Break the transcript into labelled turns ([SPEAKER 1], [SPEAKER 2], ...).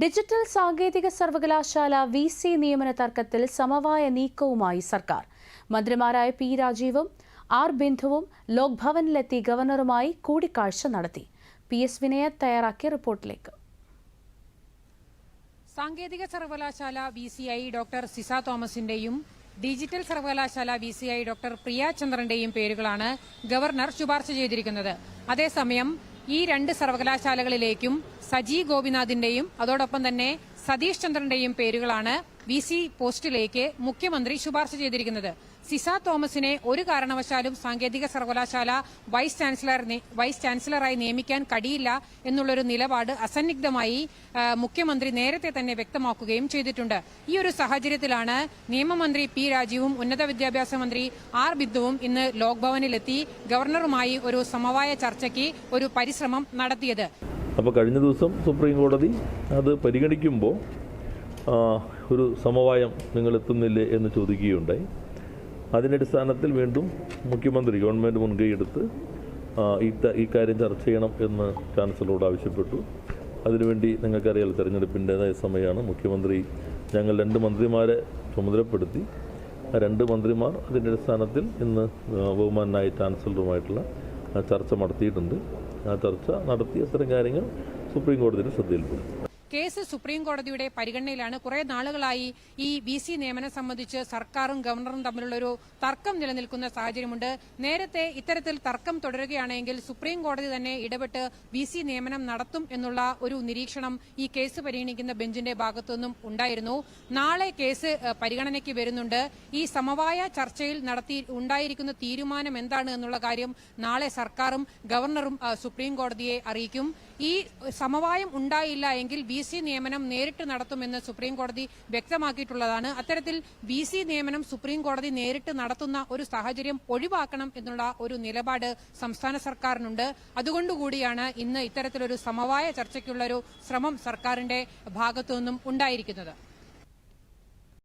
[SPEAKER 1] Digital സാങ്കേതിക സർവകലാശാല V C നിയമന തർക്കത്തിൽ സമവായ നീക്കവുമായി സർക്കാർ. മന്ത്രിമാരായ പി രാജീവും ആർ ബിന്ദുവും ലോക്ഭവനിലെത്തി ഗവർണറുമായി കൂടിക്കാഴ്ച നടത്തി. പി എസ് വിനയ തയ്യാറാക്കിയ റിപ്പോർട്ടിലേക്ക്.
[SPEAKER 2] സാങ്കേതിക സർവകലാശാല V C I doctor Ciza തോമസിന്റെയും digital സർവകലാശാല V C I doctor Priya ചന്ദ്രന്റെയും പേരുകളാണ് ഗവർണർ ശുപാർശ ചെയ്തിരിക്കുന്നത്. അതേസമയം ഈ രണ്ട് സർവകലാശാലകളിലേക്കും സജി ഗോപിനാഥിന്റെയും അതോടൊപ്പം തന്നെ സതീഷ് ചന്ദ്രന്റെയും പേരുകളാണ് വി സി പോസ്റ്റിലേക്ക് മുഖ്യമന്ത്രി ശുപാർശ ചെയ്തിരിക്കുന്നത്. സിസ തോമസിനെ ഒരു കാരണവശാലും സാങ്കേതിക സർവകലാശാല വൈസ് ചാൻസലർ വൈസ് ചാൻസലറായി നിയമിക്കാൻ കഴിയില്ല എന്നുള്ളൊരു നിലപാട് അസന്നിഗ്ധമായി മുഖ്യമന്ത്രി നേരത്തെ തന്നെ വ്യക്തമാക്കുകയും ചെയ്തിട്ടുണ്ട്. ഈ ഒരു സാഹചര്യത്തിലാണ് നിയമമന്ത്രി പി രാജീവും ഉന്നത വിദ്യാഭ്യാസ മന്ത്രി ആർ ബിന്ദുവും ഇന്ന് ലോക്ഭവനിലെത്തി ഗവർണറുമായി ഒരു സമവായ ചർച്ചയ്ക്ക് ഒരു പരിശ്രമം നടത്തിയത്.
[SPEAKER 3] അപ്പോൾ കഴിഞ്ഞ ദിവസം സുപ്രീം കോടതി അത് പരിഗണിക്കുമ്പോൾ ഒരു സമവായം നിങ്ങൾ എത്തുന്നില്ലേ എന്ന് ചോദിക്കുകയുണ്ടായി. അതിന്റെ അടിസ്ഥാനത്തിൽ വീണ്ടും മുഖ്യമന്ത്രി ഗവൺമെന്റ് മുൻകൈ എടുത്ത് ഈ കാര്യം ചർച്ച ചെയ്യണം എന്ന് ചാൻസലറോട് ആവശ്യപ്പെട്ടു. അതിനുവേണ്ടി നിങ്ങൾക്കറിയാലോ തെരഞ്ഞെടുപ്പിന്റേതായ സമയമാണ്. മുഖ്യമന്ത്രി ഞങ്ങൾ രണ്ട് മന്ത്രിമാരെ ചുമതലപ്പെടുത്തി. ആ രണ്ട് മന്ത്രിമാർ അതിന്റെ അടിസ്ഥാനത്തിൽ ഇന്ന് ബഹുമാനായി ചാൻസലറുമായിട്ടുള്ള ചർച്ച നടത്തിയിട്ടുണ്ട്. ചർച്ച നടത്തി അത്തരം കാര്യങ്ങൾ സുപ്രീം കോടതിയുടെ ശ്രദ്ധയിൽപ്പെടും
[SPEAKER 2] കേസ് സുപ്രീം കോടതിയുടെ പരിഗണനയിലാണ്. കുറെ നാളുകളായി ഈ വി സി നിയമനം സംബന്ധിച്ച് സർക്കാരും ഗവർണറും തമ്മിലുള്ള ഒരു തർക്കം നിലനിൽക്കുന്ന സാഹചര്യമുണ്ട്. നേരത്തെ ഇത്തരത്തിൽ തർക്കം തുടരുകയാണെങ്കിൽ സുപ്രീം കോടതി തന്നെ ഇടപെട്ട് വി സി നിയമനം നടത്തും എന്നുള്ള ഒരു നിരീക്ഷണം ഈ കേസ് പരിഗണിക്കുന്ന ബെഞ്ചിന്റെ ഭാഗത്തുനിന്നും ഉണ്ടായിരുന്നു. നാളെ കേസ് പരിഗണനയ്ക്ക് വരുന്നുണ്ട്. ഈ സമവായ ചർച്ചയിൽ നടത്തി ഉണ്ടായിരിക്കുന്ന തീരുമാനം എന്താണ് എന്നുള്ള കാര്യം നാളെ സർക്കാരും ഗവർണറും സുപ്രീം കോടതിയെ അറിയിക്കും. ഈ സമവായം ഉണ്ടായില്ല എങ്കിൽ വി സി നിയമനം നേരിട്ട് നടത്തുമെന്ന് സുപ്രീംകോടതി വ്യക്തമാക്കിയിട്ടുള്ളതാണ്. അത്തരത്തിൽ വി സി നിയമനം സുപ്രീംകോടതി നേരിട്ട് നടത്തുന്ന ഒരു സാഹചര്യം ഒഴിവാക്കണം എന്നുള്ള ഒരു നിലപാട് സംസ്ഥാന സർക്കാരിനുണ്ട്. അതുകൊണ്ടുകൂടിയാണ് ഇന്ന് ഇത്തരത്തിലൊരു സമവായ ചർച്ചയ്ക്കുള്ളൊരു ശ്രമം സർക്കാരിന്റെ ഭാഗത്തുനിന്നും ഉണ്ടായിരിക്കുന്നത്.